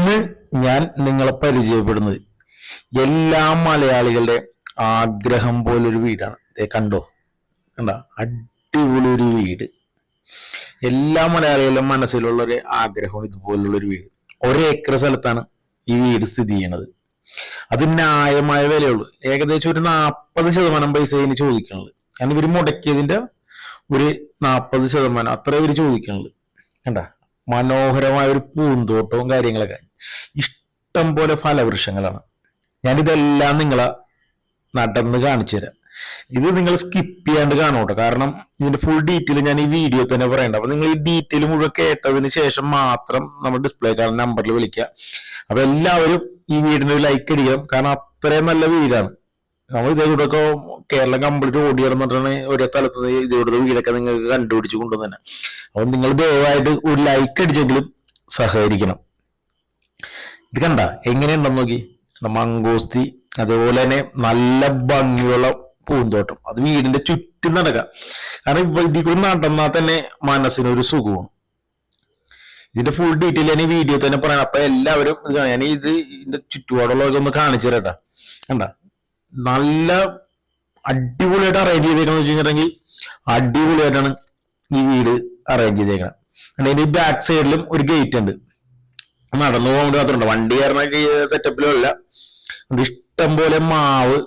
ഇന്ന് ഞാൻ നിങ്ങളെ പരിചയപ്പെടുന്നത് എല്ലാ മലയാളികളുടെ ആഗ്രഹം പോലൊരു വീടാണ്. ദേ കണ്ടോ? കണ്ട? അടിപൊളി ഒരു വീട്. എല്ലാ മലയാളികളുടെ മനസ്സിലുള്ള ഒരു ആഗ്രഹമാണ് ഇതുപോലുള്ളൊരു വീട്. ഒരേക്കർ സ്ഥലത്താണ് ഈ വീട് സ്ഥിതി ചെയ്യണത്. അത് ന്യായമായ വിലയുള്ളൂ. ഏകദേശം ഒരു നാൽപ്പത് ശതമാനം പൈസ ഇതിന് ചോദിക്കണുള്ളത് കാരണം ഇവർ മുടക്കിയതിന്റെ ഒരു നാൽപ്പത് ശതമാനം അത്ര ഇവർ ചോദിക്കണുള്ളത് കണ്ട? മനോഹരമായ ഒരു പൂന്തോട്ടവും കാര്യങ്ങളൊക്കെ. ഇഷ്ടം പോലെ ഫലവൃക്ഷങ്ങളാണ്. ഞാനിതെല്ലാം നിങ്ങളെ നടന്ന് കാണിച്ചു തരാം. ഇത് നിങ്ങൾ സ്കിപ്പ് ചെയ്യാണ്ട് കാണൂട്ടോ കാരണം ഇതിന്റെ ഫുൾ ഡീറ്റെയിൽ ഞാൻ ഈ വീഡിയോ തന്നെ പറയണ്ട. അപ്പൊ നിങ്ങൾ ഈ ഡീറ്റെയിൽ മുഴുവൻ കേട്ടതിന് ശേഷം മാത്രം നമ്മൾ ഡിസ്പ്ലേ കാണുന്ന നമ്പറിൽ വിളിക്കുക. അപ്പൊ എല്ലാവരും ഈ വീടിന് ലൈക്ക് അടിക്കണം. കാരണം അത്രയും നല്ല വീടാണ്. നമ്മൾ ഇതേ കൂടെ ഒക്കെ കേരളം കംപ്ലീറ്റ് ഓടി നടന്നിട്ടാണ് ഓരോ സ്ഥലത്ത് നിന്ന് ഇതേ കൂടെ വീടൊക്കെ നിങ്ങൾക്ക് കണ്ടുപിടിച്ച് കൊണ്ടുവന്നെ അപ്പൊ നിങ്ങൾ ദയവായിട്ട് ഒരു ലൈക്ക് അടിച്ചെങ്കിലും സഹകരിക്കണം. ഇത് കണ്ട? എങ്ങനെയുണ്ടെന്ന് നോക്കി. മങ്കോസ്തി അതുപോലെ തന്നെ നല്ല ഭംഗിയുള്ള പൂന്തോട്ടം. അത് വീടിന്റെ ചുറ്റും നടക്കാം. കാരണം ഇപ്പൊ ഇതിൽ കൂടി നടന്നാൽ തന്നെ മനസ്സിനൊരു സുഖമാണ്. ഇതിന്റെ ഫുൾ ഡീറ്റെയിൽ ഞാൻ ഈ വീഡിയോ തന്നെ പറയാം അപ്പൊ എല്ലാവരും ഞാൻ ഇത് ഇതിന്റെ ചുറ്റുപാടുള്ളവർക്ക് ഒന്ന് കാണിച്ചു തരട്ടാ കണ്ട? നല്ല അടിപൊളിയായിട്ട് അറേഞ്ച് ചെയ്തേക്കണം കഴിഞ്ഞിട്ടുണ്ടെങ്കിൽ അടിപൊളിയായിട്ടാണ് ഈ വീട് അറേഞ്ച് ചെയ്തേക്കണം അതിന്റെ ബാക്ക് സൈഡിലും ഒരു ഗേറ്റ് ഉണ്ട്. നടന്നു പോകാൻ വേണ്ടി മാത്രമുണ്ട്. വണ്ടി കയറുന്ന സെറ്റപ്പിലും അല്ല. ഇഷ്ടം പോലെ മാവ്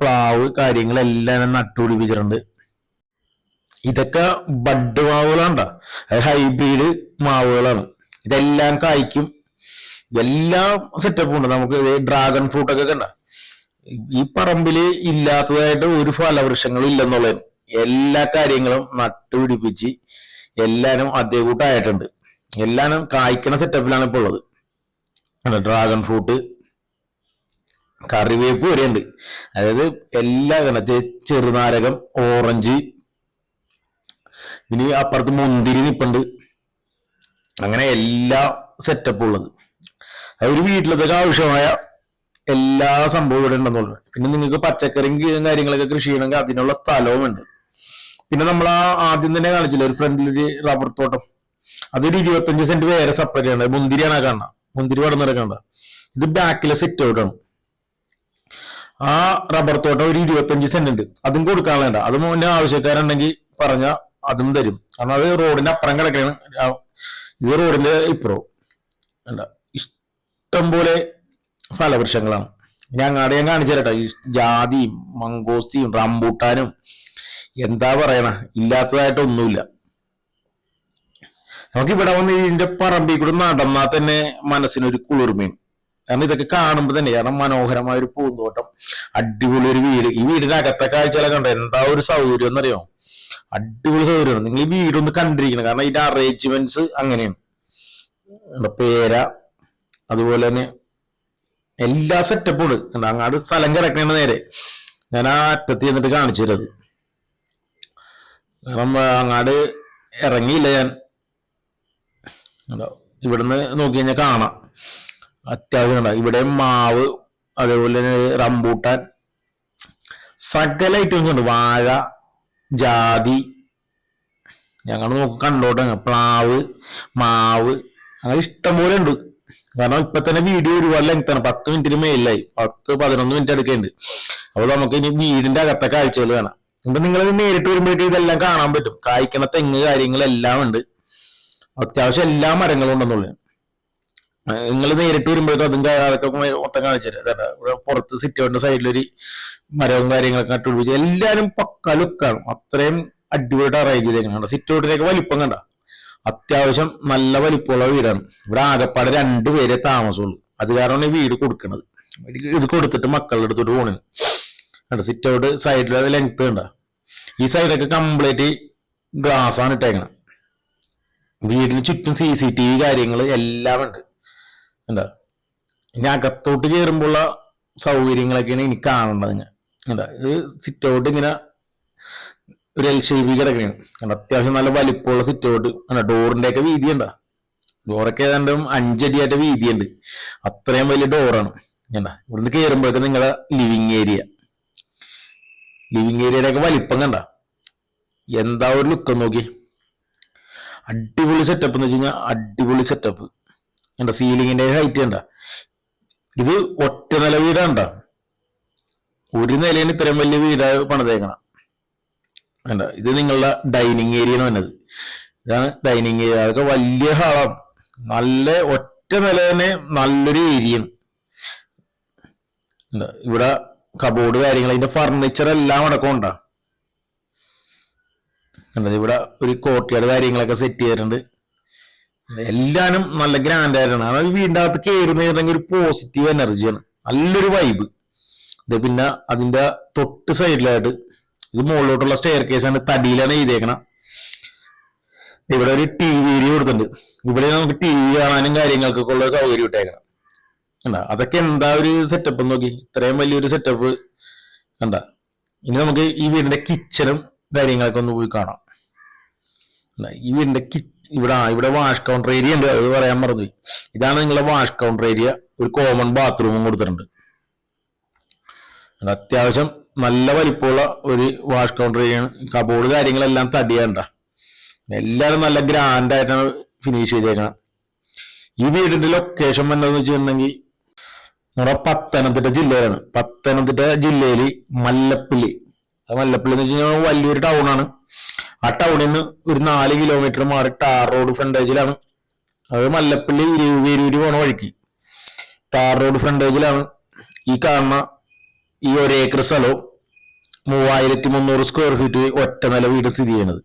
പ്ലാവ് കാര്യങ്ങളെല്ലാം നട്ടുപിടിപ്പിച്ചിട്ടുണ്ട് ഇതൊക്കെ ബഡ് മാവുകളാണ്ട ഹൈബ്രിഡ് മാവുകളാണ്. ഇതെല്ലാം കായ്ക്കും. എല്ലാ സെറ്റപ്പും ഉണ്ട്. നമുക്ക് ഡ്രാഗൺ ഫ്രൂട്ടൊക്കെ കണ്ട. ഈ പറമ്പിൽ ഇല്ലാത്തതായിട്ട് ഒരു ഫലവൃക്ഷങ്ങളും ഇല്ലെന്നുള്ളത്. എല്ലാ കാര്യങ്ങളും നട്ടുപിടിപ്പിച്ച് എല്ലാരും അതേ കൂട്ടായിട്ടുണ്ട് എല്ലാരും കായ്ക്കണ സെറ്റപ്പിലാണ് ഇപ്പോൾ ഉള്ളത്. ഡ്രാഗൺ ഫ്രൂട്ട് കറിവേപ്പ് വരെയുണ്ട്. അതായത് എല്ലാ കണത്തെ ചെറുനാരകം ഓറഞ്ച് ഇനി അപ്പുറത്ത് മുന്തിരി നിപ്പുണ്ട്. അങ്ങനെ എല്ലാ സെറ്റപ്പും ഉള്ളത്. ഒരു വീട്ടിലത്തേക്ക് ആവശ്യമായ എല്ലാ സംഭവവും ഇവിടെ ഉണ്ടെന്നുള്ളത് പിന്നെ നിങ്ങൾക്ക് പച്ചക്കറിയും കാര്യങ്ങളൊക്കെ കൃഷി ചെയ്യണമെങ്കിൽ അതിനുള്ള സ്ഥലവും ഉണ്ട് പിന്നെ നമ്മൾ ആ ആദ്യം തന്നെ കാണിച്ചില്ല ഒരു ഫ്രണ്ടിൽ ഒരു റബ്ബർ തോട്ടം. അതൊരു ഇരുപത്തഞ്ച് സെന്റ് വേറെ സെപ്പറേറ്റ് ആണ്. മുന്തിരിയാണ് കാണുന്നത്. മുന്തിരി പടന്നിട കാണുക ഇത് ബാക്കിലെ സെറ്റ് ഔട്ടാണ് ആ റബ്ബർ തോട്ടം ഒരു ഇരുപത്തഞ്ച് സെന്റ് ഉണ്ട്. അതും കൊടുക്കാനുള്ളണ്ട അത് മുന്നേ ആവശ്യക്കാരുണ്ടെങ്കിൽ പറഞ്ഞ അതും തരും. കാരണം അത് റോഡിന്റെ അപ്പുറം കിടക്കണം ഇത് റോഡിന്റെ ഇപ്പുറം ഇഷ്ടം പോലെ ഫലവൃക്ഷങ്ങളാണ്. ഞങ്ങളുടെ ഞാൻ കാണിച്ചു തരട്ടെ. ഈ ജാതിയും മങ്കോസ്തിയും റംബൂട്ടാനും എന്താ പറയണ ഇല്ലാത്തതായിട്ടൊന്നുമില്ല. നമുക്ക് ഇവിടെ വന്ന് ഇതിന്റെ പറമ്പിൽ കൂടെ നടന്നാൽ തന്നെ മനസ്സിനൊരു കുളിർമയും. കാരണം ഇതൊക്കെ കാണുമ്പോൾ തന്നെ കാരണം മനോഹരമായ ഒരു പൂന്തോട്ടം. അടിപൊളി ഒരു വീട്. ഈ വീടിന്റെ അകത്തെ കാഴ്ചകളൊക്കെ കണ്ടോ? എന്താ ഒരു സൗകര്യം എന്നറിയോ? അടിപൊളി സൗകര്യമാണ്. നിങ്ങൾ ഈ വീടൊന്ന് കണ്ടിരിക്കണം. കാരണം ഇതിന്റെ അറേഞ്ച്മെന്റ്സ് അങ്ങനെയാണ്. പേര അതുപോലെ തന്നെ എല്ലാ സെറ്റപ്പും ഉണ്ട്. അങ്ങാട് സ്ഥലം കിടക്കേണ്ട നേരെ. ഞാൻ ആ അറ്റത്ത് ചെന്നിട്ട് കാണിച്ചു തരത് കാരണം അങ്ങാട് ഇറങ്ങിയില്ല ഞാൻ. ഇവിടുന്ന് നോക്കി കഴിഞ്ഞാൽ കാണാം. അത്യാവശ്യം ഉണ്ടാവും ഇവിടെ മാവ് അതേപോലെ തന്നെ റംബൂട്ടാൻ സകല ഐറ്റംസ് ഉണ്ട്. വാഴ ജാതി. ഞങ്ങൾ നോക്കി കണ്ടോട്ടെ. പ്ലാവ് മാവ് അങ്ങനെ ഇഷ്ടംപോലെ ഉണ്ട്. കാരണം ഇപ്പൊ തന്നെ വീഡിയോ ഒരുപാട് ആണ്. പത്ത് മിനിറ്റിന് മേലായി പത്ത് പതിനൊന്ന് മിനിറ്റ് എടുക്കുന്നുണ്ട് അപ്പോൾ നമുക്ക് ഇനി വീടിന്റെ അകത്തെ കാഴ്ചകൾ കാണാം. അപ്പൊ നിങ്ങൾ നേരിട്ട് വരുമ്പോഴേക്കും ഇതെല്ലാം കാണാൻ പറ്റും. കായ്ക്കണ തെങ്ങ് കാര്യങ്ങളെല്ലാം ഉണ്ട്. അത്യാവശ്യം എല്ലാ മരങ്ങളും ഉണ്ടെന്നുള്ളു നിങ്ങൾ നേരിട്ട് വരുമ്പോഴേക്കും അതും അതൊക്കെ മൊത്തം കാണിച്ചു തരാം. അതാ ഇവിടെ പുറത്ത് സിറ്റൗട്ടിന്റെ സൈഡിലൊരു മരവും കാര്യങ്ങളൊക്കെ നട്ടുപിടിപ്പിച്ച് എല്ലാരും പക്ക ലുക്കാണ് അത്രയും അടിപൊളിയായിട്ട് അറേഞ്ച് ചെയ്തേക്കണം സിറ്റൗട്ടിലേക്ക് വലിപ്പം കണ്ട. അത്യാവശ്യം നല്ല വലിപ്പമുള്ള വീടാണ്. ഇവിടെ ആകപ്പാടെ രണ്ടുപേരെ താമസമുള്ളൂ. അത് കാരണമാണ് ഈ വീട് കൊടുക്കുന്നത് ഇത് കൊടുത്തിട്ട് മക്കളുടെ അടുത്തോട്ട് പോണത് കണ്ട സിറ്റ് ഔട്ട് അത് ലെങ്ത് ഉണ്ടാ ഈ സൈഡൊക്കെ കംപ്ലീറ്റ് ഗ്ലാസ് ആണ് ഇട്ടേക്കണം. വീടിന് ചുറ്റും സി സി ടി വി കാര്യങ്ങൾ എല്ലാം ഉണ്ട്. എന്താ ഇനി അകത്തോട്ട് കയറുമ്പോഴുള്ള സൗകര്യങ്ങളൊക്കെയാണ് എനിക്ക് കാണേണ്ടത് ഞാൻ. എന്താ ഇത് സിറ്റ് ഔട്ട് ഇങ്ങനെ ഒരു എൽ ഷേപ്പിൽ കിടക്കണേ. കണ്ട? അത്യാവശ്യം നല്ല വലിപ്പമുള്ള സിറ്റ് ഔട്ട് കണ്ട? ഡോറിന്റെ ഒക്കെ വീതി ഉണ്ടാ ഡോറൊക്കെ ഏതാണ്ട് അഞ്ചടിയായിട്ട് വീതിയുണ്ട്. അത്രയും വലിയ ഡോറാണ്. കണ്ട? ഇവിടുന്ന് കയറുമ്പോഴൊക്കെ നിങ്ങളുടെ ലിവിങ് ഏരിയ ലിവിങ് ഏരിയയുടെ ഒക്കെ വലിപ്പം കണ്ട? എന്താ ഒരു ലുക്ക് നോക്കി അടിപൊളി സെറ്റപ്പ് എന്ന് വെച്ച് കഴിഞ്ഞാൽ അടിപൊളി സെറ്റപ്പ് കണ്ട? സീലിങ്ങിന്റെ ഹൈറ്റ് കണ്ട? ഇത് ഒറ്റ നില വീടാണ്ട ഒരു നിലയിൽ ഇത്രയും വലിയ വീട് പണിതേക്കണം. വേണ്ട ഇത് നിങ്ങളുടെ ഡൈനിങ് ഏരിയ എന്ന് ഇതാണ് ഡൈനിങ് ഏരിയ അതൊക്കെ വലിയ ഹാളാണ് നല്ല ഒറ്റ നില തന്നെ നല്ലൊരു ഏരിയ ഇവിടെ കബോർഡ് കാര്യങ്ങൾ അതിന്റെ ഫർണിച്ചർ എല്ലാം അടക്കം ഉണ്ടാ? കണ്ടത് ഇവിടെ ഒരു കോർട്ടിയാട് കാര്യങ്ങളൊക്കെ സെറ്റ് ചെയ്തിട്ടുണ്ട്. എല്ലാനും നല്ല ഗ്രാൻഡ് ആയിട്ടാണ്. അതായത് വീടിന്റെ അകത്ത് കയറുന്ന ഒരു പോസിറ്റീവ് എനർജിയാണ് നല്ലൊരു വൈബ് ഇത് പിന്നെ അതിന്റെ തൊട്ട് സൈഡിലായിട്ട് ഇത് മുകളിലോട്ടുള്ള സ്റ്റെയർ കേസാണ് തടിയിലാണ് എഴുതിയേക്കണം. ഇവിടെ ഒരു ടി വി ഏരിയ കൊടുത്തിട്ടുണ്ട് ഇവിടെ നമുക്ക് ടി വി കാണാനും കാര്യങ്ങൾക്കൊക്കെ ഉള്ള സൗകര്യം ഇട്ടേക്കണം. കണ്ട? അതൊക്കെ എന്താ ഒരു സെറ്റപ്പ് നോക്കി. ഇത്രയും വലിയൊരു സെറ്റപ്പ് കണ്ട? ഇനി നമുക്ക് ഈ വീടിന്റെ കിച്ചണും കാര്യങ്ങളൊക്കെ ഒന്ന് പോയി കാണാം. ഈ വീടിന്റെ കി ഇവിടെ ഇവിടെ വാഷ് കൗണ്ടർ ഏരിയ ഉണ്ട്. അത് പറയാൻ മറന്നു ഇതാണ് നിങ്ങളുടെ വാഷ് കൗണ്ടർ ഏരിയ ഒരു കോമൺ ബാത്റൂമും കൊടുത്തിട്ടുണ്ട്. അത്യാവശ്യം നല്ല വലിപ്പമുള്ള ഒരു വാഷ് കൗണ്ടർ കബോർഡ് കാര്യങ്ങളെല്ലാം തടിയാണ്ട. എല്ലാവരും നല്ല ഗ്രാൻഡ് ആയിട്ടാണ് ഫിനിഷ് ചെയ്തേക്കണം ഈ വീടിന്റെ ലൊക്കേഷൻ എന്താന്ന് വെച്ചിട്ടുണ്ടെങ്കിൽ നമ്മുടെ പത്തനംതിട്ട ജില്ലയിലാണ്. പത്തനംതിട്ട ജില്ലയിൽ മല്ലപ്പള്ളി. ആ മല്ലപ്പള്ളി എന്ന് വെച്ച് കഴിഞ്ഞാൽ വലിയൊരു ടൗൺ ആണ്. ആ ടൗണിൽ നിന്ന് ഒരു നാല് കിലോമീറ്റർ മാറി ടാർ റോഡ് ഫ്രണ്ടേജിലാണ് അത് മല്ലപ്പള്ളി ഇരുവൂര് പോണ വഴിക്ക്. ടാർ റോഡ് ഫ്രണ്ടേജിലാണ് ഈ കാണുന്ന ഈ ഒരേക്കർ സ്ഥലവും മൂവായിരത്തി മുന്നൂറ് സ്ക്വയർ ഫീറ്റ് ഒറ്റ നില വീട് സ്ഥിതി ചെയ്യണത്.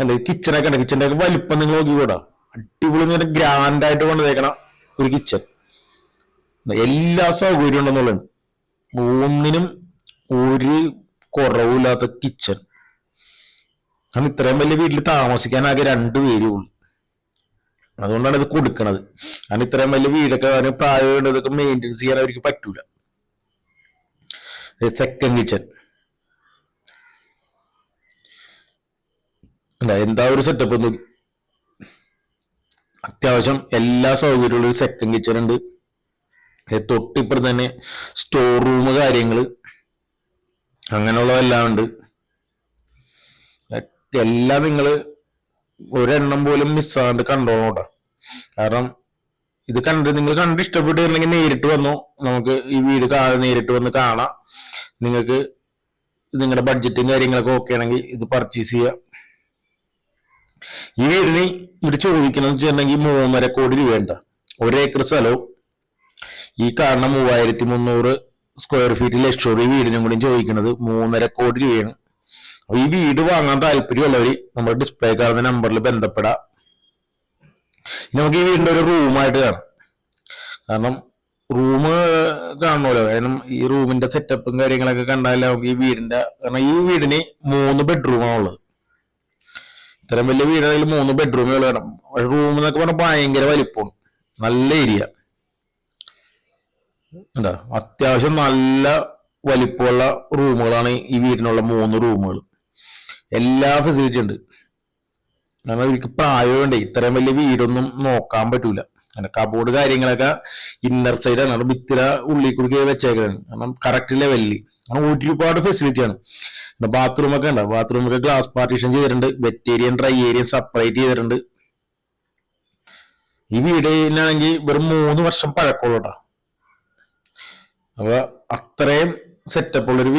അല്ലെ കിച്ചണൊക്കെ ഉണ്ട്. കിച്ചന്റെ ഒക്കെ വലിപ്പം നിങ്ങൾ നോക്കി കൂടാ അടിപൊളി ഇങ്ങനെ ഗ്രാൻഡ് ആയിട്ട് കൊണ്ടുവന്നേക്കണ ഒരു കിച്ചൺ എല്ലാ സൗകര്യം ഉണ്ടെന്നുള്ള മൂന്നിനും ഒരു കുറവില്ലാത്ത കിച്ചൺ കാരണം ഇത്രയും വലിയ വീട്ടിൽ താമസിക്കാൻ ആകെ രണ്ട് പേരേ ഉള്ളൂ. അതുകൊണ്ടാണ് ഇത് കൊടുക്കണത്. കാരണം ഇത്രയും വലിയ വീടൊക്കെ പ്രായമുണ്ട് ഇതൊക്കെ മെയിന്റെയിൻസ് ചെയ്യാൻ അവർക്ക് പറ്റൂല. സെക്കൻഡ് കിച്ചൺ എന്താ ഒരു സെറ്റപ്പ് ഒന്നും? അത്യാവശ്യം എല്ലാ സൗകര്യമുള്ള ഒരു സെക്കൻഡ് കിച്ചൺ ഉണ്ട്. തൊട്ടിപ്പുറം തന്നെ സ്റ്റോർ റൂം കാര്യങ്ങൾ അങ്ങനെയുള്ളതെല്ലാം ഉണ്ട്. എല്ലാം നിങ്ങൾ ഒരെണ്ണം പോലും മിസ്സാണ്ട് കണ്ടോളൂട്ടോ കാരണം ഇത് കണ്ട് നിങ്ങൾ കണ്ട് ഇഷ്ടപ്പെട്ടിട്ടുണ്ടെങ്കിൽ നേരിട്ട് വന്നു. നമുക്ക് ഈ വീട് നേരിട്ട് വന്ന് കാണാം. നിങ്ങൾക്ക് നിങ്ങളുടെ ബഡ്ജറ്റും കാര്യങ്ങളൊക്കെ ഓക്കെ ആണെങ്കിൽ ഇത് പർച്ചേസ് ചെയ്യാം. ഈ വീടിന് ഇവിടെ ചോദിക്കണം വെച്ചിട്ടുണ്ടെങ്കിൽ മൂന്നര കോടി രൂപയുണ്ട്. ഒരേക്കർ സ്ഥലവും. ഈ കാണുന്ന മൂവായിരത്തി മുന്നൂറ് സ്ക്വയർ ഫീറ്റ് ലക്ഷറി വീടിനും കൂടി ചോദിക്കുന്നത് മൂന്നര കോടി രൂപയാണ്. അപ്പൊ ഈ വീട് വാങ്ങാൻ താല്പര്യമുള്ളവർ നമ്മുടെ ഡിസ്പ്ലേ കാണുന്ന നമ്പറിൽ ബന്ധപ്പെടാം. നമുക്ക് ഈ വീടിന്റെ ഒരു റൂമായിട്ട് കാണാം. കാരണം റൂം കാണണമല്ലോ കാരണം ഈ റൂമിന്റെ സെറ്റപ്പും കാര്യങ്ങളൊക്കെ കണ്ടാലേ നമുക്ക് ഈ വീടിന്റെ കാരണം ഈ വീടിന് മൂന്ന് ബെഡ്റൂമാണ് ഉള്ളത്. ഇത്രയും വലിയ വീടാണെങ്കിൽ മൂന്ന് ബെഡ്റൂമേ ഉള്ളൂ. കാരണം റൂം എന്നൊക്കെ പറഞ്ഞാൽ ഭയങ്കര വലിപ്പമാണ്. നല്ല ഏരിയ എന്താ അത്യാവശ്യം നല്ല വലിപ്പമുള്ള റൂമുകളാണ് ഈ വീടിനുള്ള മൂന്ന് റൂമുകൾ എല്ലാ ഫെസിലിറ്റി ഉണ്ട്. കാരണം ഇവർക്ക് പ്രായമുണ്ട്. ഇത്രയും വലിയ വീടൊന്നും നോക്കാൻ പറ്റൂല. അങ്ങനെ കബോർഡ് കാര്യങ്ങളൊക്കെ ഇന്നർ സൈഡാണ് അവിടെ ഭിത്തിര ഉള്ളിൽ കുടുക്കി വെച്ചേക്കാണ്. കാരണം കറക്റ്റ് ലെവലിൽ കാരണം ഒരുപാട് ഫെസിലിറ്റി ആണ്. ബാത്റൂം ഒക്കെ ഉണ്ട്. ബാത്റൂം ഒക്കെ ഗ്ലാസ് പാർട്ടീഷൻ ചെയ്തിട്ടുണ്ട്. വെറ്റ് ഏരിയയും ഡ്രൈ ഏരിയ സെപ്പറേറ്റ് ചെയ്തിട്ടുണ്ട്. ഈ വീടിനാണെങ്കിൽ വെറും മൂന്ന് വർഷം പഴക്കമുള്ളൂട്ടാ അപ്പൊ അത്രയും സെറ്റപ്പ് ഉള്ള ഒരു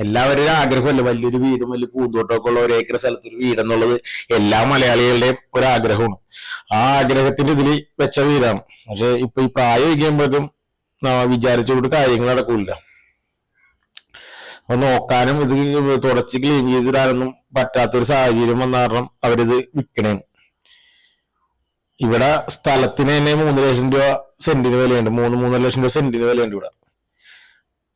വീടാണിത് ആഗ്രഹമല്ലേ? വലിയൊരു വീടും വലിയ പൂന്തോട്ടമൊക്കെ ഉള്ള ഒരു ഏക്കർ സ്ഥലത്ത് ഒരു വീടെന്നുള്ളത് എല്ലാ മലയാളികളുടെയും ഒരു ആഗ്രഹമാണ്. ആ ആഗ്രഹത്തിന്റെ ഇതിൽ വെച്ച വീടാണ്. പക്ഷെ ഇപ്പൊ ഈ പ്രായം ഇരിക്കുമ്പോഴേക്കും വിചാരിച്ചുകൊണ്ട് കാര്യങ്ങൾ നടക്കൂല അപ്പൊ നോക്കാനും ഇത് തുടച്ച് ക്ലീൻ ചെയ്തിടാനൊന്നും പറ്റാത്തൊരു സാഹചര്യം വന്ന കാരണം അവരിത് വിൽക്കണേ ഇവിടെ സ്ഥലത്തിന് തന്നെ മൂന്ന് ലക്ഷം രൂപ സെന്റിന് വിലയുണ്ട്. മൂന്ന് മൂന്നര ലക്ഷം രൂപ സെന്റിന് വിലയുണ്ട് ഇവിടെ.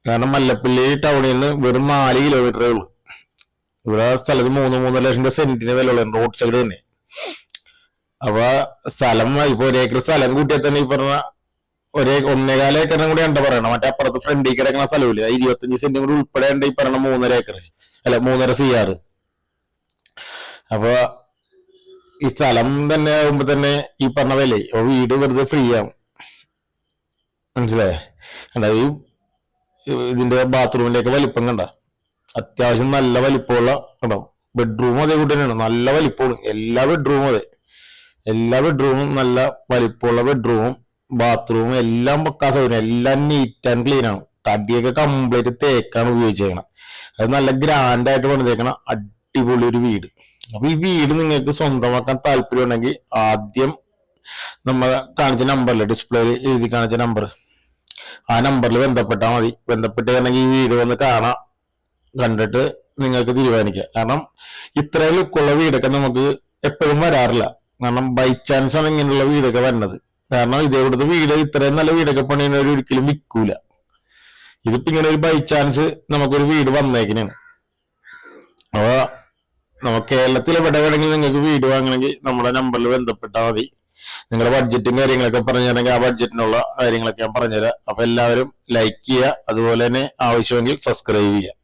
കാരണം മല്ലപ്പള്ളി ടൗണിൽ നിന്ന് വെറും നാല് കിലോമീറ്ററേ ഉള്ളൂ. ഇവിടെ സ്ഥലത്ത് മൂന്ന് മൂന്നര ലക്ഷം രൂപ സെന്റിന് വില ഉള്ളത് റോഡ് സൈഡ് തന്നെ. അപ്പൊ സ്ഥലം ഇപ്പൊ ഒരു ഏക്കർ സ്ഥലം കൂട്ടിയാൽ തന്നെ ഈ പറഞ്ഞ ഒരേ ഒന്നേകാല കൂടി ഉണ്ട് പറയണം. മറ്റേ അപ്പുറത്ത് ഫ്രണ്ടിൽ കിടക്കുന്ന സ്ഥലമില്ല? ഇരുപത്തഞ്ച് സെന്റും കൂടി ഉൾപ്പെടെ ഉണ്ട് ഈ പറഞ്ഞ മൂന്നര ഏക്കർ അല്ല മൂന്നര സി ആറ് അപ്പൊ ഈ സ്ഥലം തന്നെ ആകുമ്പോ തന്നെ ഈ പറഞ്ഞ വില വീട് വെറുതെ ഫ്രീ ആവും. മനസ്സിലായേ? ഈ ഇതിന്റെ ബാത്റൂമിലേക്ക് വലിപ്പം കണ്ട. അത്യാവശ്യം നല്ല വലിപ്പമുള്ള കണ്ടോ ബെഡ്റൂം അതേ കൂട്ടി തന്നെയാണ്. നല്ല വലിപ്പമാണ് എല്ലാ ബെഡ്റൂമും അതെ. എല്ലാ ബെഡ്റൂമും നല്ല വലിപ്പമുള്ള ബെഡ്റൂമും ബാത്റൂം എല്ലാം പക്കാ സൗകര്യം. എല്ലാം നീറ്റ് ആൻഡ് ക്ലീൻ ആണ്. തടിയൊക്കെ കംപ്ലീറ്റ് തേക്കാണ് ഉപയോഗിച്ചേക്കണം. അത് നല്ല ഗ്രാൻഡ് ആയിട്ട് പണിതേക്കണ അടിപൊളി ഒരു വീട്. അപ്പൊ ഈ വീട് നിങ്ങൾക്ക് സ്വന്തമാക്കാൻ താല്പര്യം ഉണ്ടെങ്കിൽ ആദ്യം നമ്മൾ കാണിച്ച നമ്പറിൽ ഡിസ്പ്ലേയിൽ എഴുതി കാണിച്ച നമ്പർ ആ നമ്പറിൽ ബന്ധപ്പെട്ടാൽ മതി. ബന്ധപ്പെട്ട് വേണമെങ്കിൽ ഈ വീട് വന്ന് കാണാം. കണ്ടിട്ട് നിങ്ങൾക്ക് തീരുമാനിക്കാം. കാരണം ഇത്രയും ലുക്കുള്ള വീടൊക്കെ നമുക്ക് എപ്പോഴും വരാറില്ല. കാരണം ബൈ ചാൻസ് ആണ് ഇങ്ങനെയുള്ള വീടൊക്കെ വരുന്നത് കാരണം ഇതേ ഇതേപോലത്തെ വീട് ഇത്രയും നല്ല വീടൊക്കെ പണിയുന്നവർ ഒരിക്കലും വിൽക്കൂല. ഇതിപ്പോ ഇങ്ങനെ ഒരു ബൈ ചാൻസ് നമുക്കൊരു വീട് വന്നേക്കിനാണ് അപ്പൊ നമ്മ കേരളത്തിൽ എവിടെ വേണമെങ്കിലും നിങ്ങൾക്ക് വീട് വാങ്ങണമെങ്കിൽ നമ്മുടെ നമ്പറിൽ ബന്ധപ്പെട്ടാൽ മതി. നിങ്ങളുടെ ബഡ്ജറ്റും കാര്യങ്ങളൊക്കെ പറഞ്ഞു തരണമെങ്കിൽ ആ ബഡ്ജറ്റിനുള്ള കാര്യങ്ങളൊക്കെ ഞാൻ പറഞ്ഞുതരാം. അപ്പൊ എല്ലാവരും ലൈക്ക് ചെയ്യുക. അതുപോലെ തന്നെ ആവശ്യമെങ്കിൽ സബ്സ്ക്രൈബ് ചെയ്യുക.